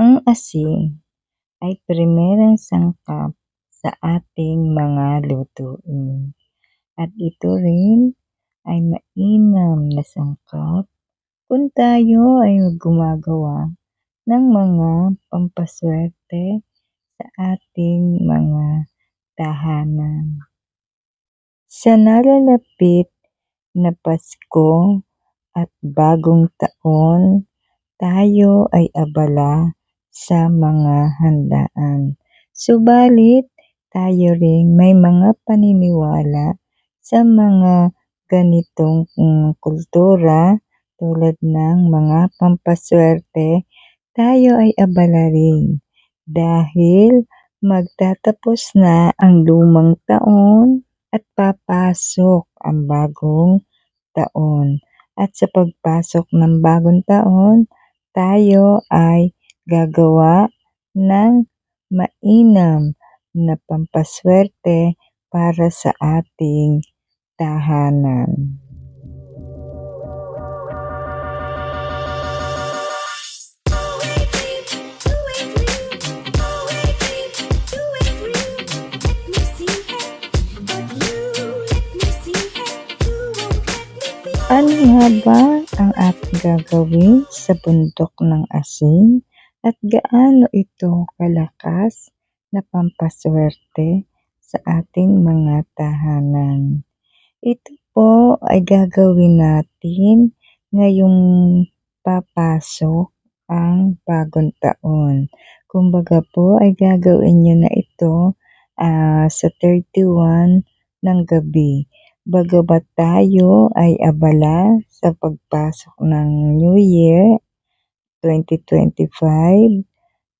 Ang asin ay primerong sangkap sa ating mga lutuin at ito rin ay mainam na sangkap kung tayo ay gumagawa ng mga pampaswerte sa ating mga tahanan. Sa nalalapit na Pasko at Bagong Taon, tayo ay abala sa mga handaan. Subalit, tayo rin may mga paniniwala sa mga ganitong um, kultura tulad ng mga pampaswerte, tayo ay abala rin dahil magtatapos na ang lumang taon at papasok ang bagong taon. At sa pagpasok ng bagong taon, tayo ay gagawa ng mainam na pampaswerte para sa ating tahanan. Ano nga ba ang ating gagawin sa bundok ng asin at gaano ito kalakas na pampaswerte sa ating mga tahanan? Ito po ay gagawin natin ngayong papasok ang bagong taon. Kumbaga po ay gagawin nyo na ito uh, sa 31 ng gabi Bagamat tayo ay abala sa pagpasok ng New Year 2025,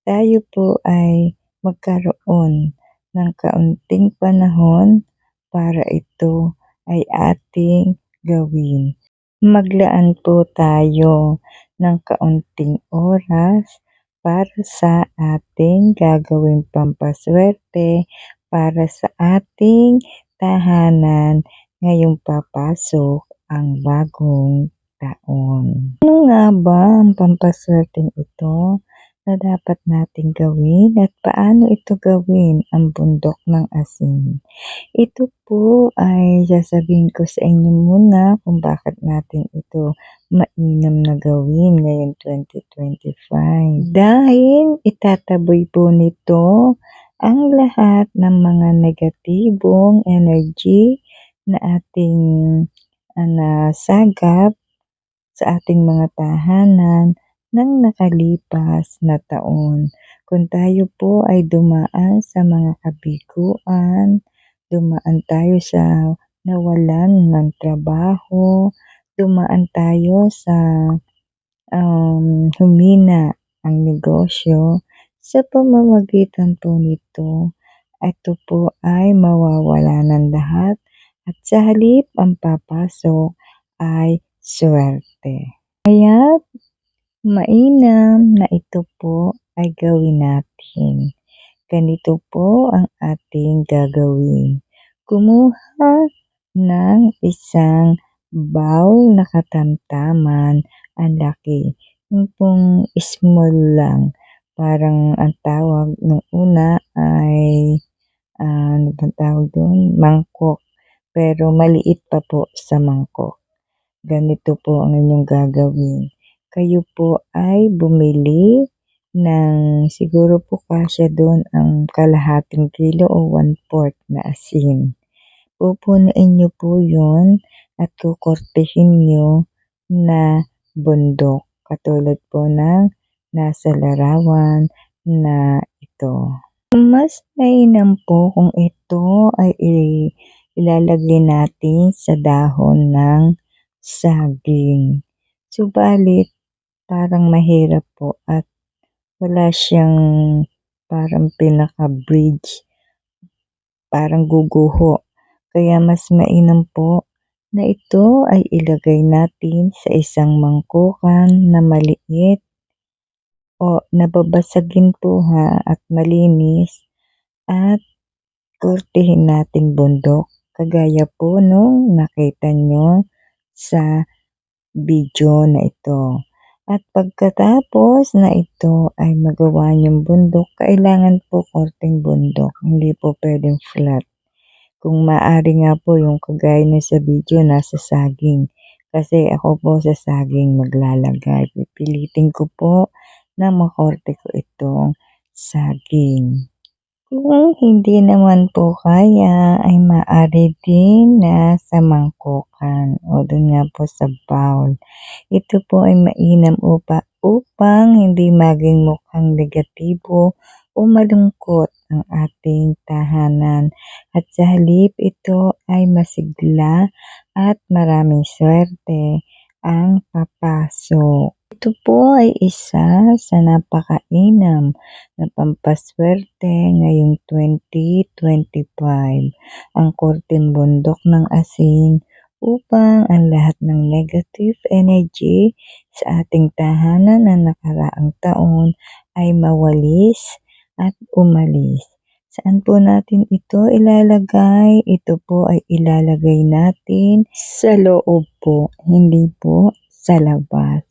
tayo po ay magkaroon ng kaunting panahon para ito ay ating gawin. Maglaan po tayo ng kaunting oras para sa ating gagawing pampaswerte para sa ating tahanan ngayong papasok ang bagong taon. Ano nga ba ang pampaswerteng ito na dapat nating gawin at paano ito gawin ang bundok ng asin? Ito po ay sasabihin ko sa inyo muna kung bakit natin ito mainam na gawin ngayong 2025. Dahil itataboy po nito ang lahat ng mga negatibong energy na ating uh, nasagap sa ating mga tahanan ng nakalipas na taon. Kung tayo po ay dumaan sa mga kabiguan, dumaan tayo sa nawalan ng trabaho, dumaan tayo sa um, humina ang negosyo, sa pamamagitan po nito, ito po ay mawawala ng lahat at sa halip ang papasok ay swerte. Kaya mainam na ito po ay gawin natin. Ganito po ang ating gagawin. Kumuha ng isang bowl na katamtaman ang laki. Yung pong small lang. Parang ang tawag nung una ay uh, ano tawag doon? Mangkok pero maliit pa po sa mangkok. Ganito po ang inyong gagawin. Kayo po ay bumili ng siguro po kasya doon ang kalahating kilo o one-fourth na asin. Pupunuin nyo po yun at kukortehin nyo na bundok. Katulad po ng nasa larawan na ito. Mas mainam po kung ito ay ilalagay natin sa dahon ng saging. Subalit, parang mahirap po at wala siyang parang pinaka-bridge, parang guguho. Kaya mas mainam po na ito ay ilagay natin sa isang mangkukan na maliit o nababasagin po ha at malinis at kurtihin natin bundok Kagaya po nung nakita nyo sa video na ito. At pagkatapos na ito ay magawa yung bundok, kailangan po korteng bundok, hindi po pwedeng flat. Kung maaari nga po yung kagaya na sa video nasa saging. Kasi ako po sa saging maglalagay. Pipilitin ko po na makorte ko itong saging. Kung hindi naman po kaya ay maaari din na sa mangkukan o dun nga po sa bowl. Ito po ay mainam upa, upang hindi maging mukhang negatibo o malungkot ang ating tahanan at sa halip ito ay masigla at maraming swerte ang papasok. Ito po ay isa sa napakainam na pampaswerte ngayong 2025. Ang korteng bundok ng asin upang ang lahat ng negative energy sa ating tahanan na nakaraang taon ay mawalis at umalis. Saan po natin ito ilalagay? Ito po ay ilalagay natin sa loob po, hindi po sa labas.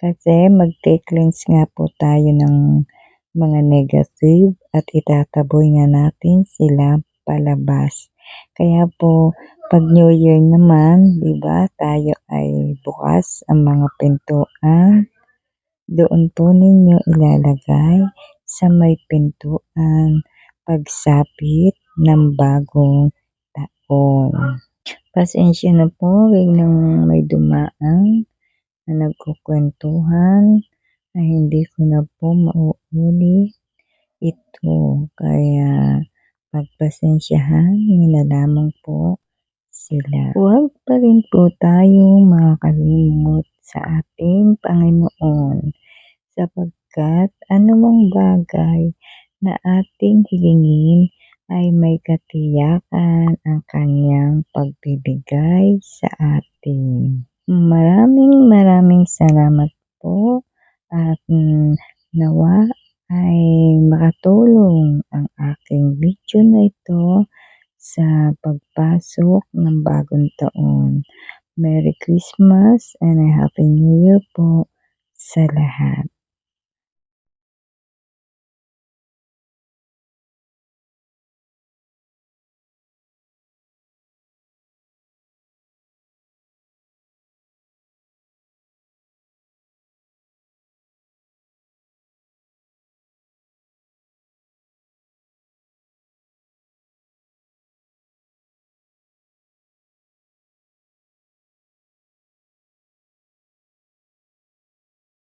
Kasi magte-cleanse nga po tayo ng mga negative at itataboy nga natin sila palabas. Kaya po, pag New Year naman, di ba, tayo ay bukas ang mga pintuan. Doon po ninyo ilalagay sa may pintuan pagsapit ng bagong taon. Pasensya na po, biglang may dumaan na nagkukwentuhan na hindi ko na po mauuli ito. Kaya pagpasensyahan niyo na lamang po sila. Huwag pa rin po tayo makakalimot sa ating Panginoon sapagkat anumang bagay na ating hilingin ay may katiyakan ang kanyang pagbibigay sa atin. Maraming maraming salamat po at mm, nawa ay makatulong ang aking video na ito sa pagpasok ng bagong taon. Merry Christmas and a Happy New Year po sa lahat.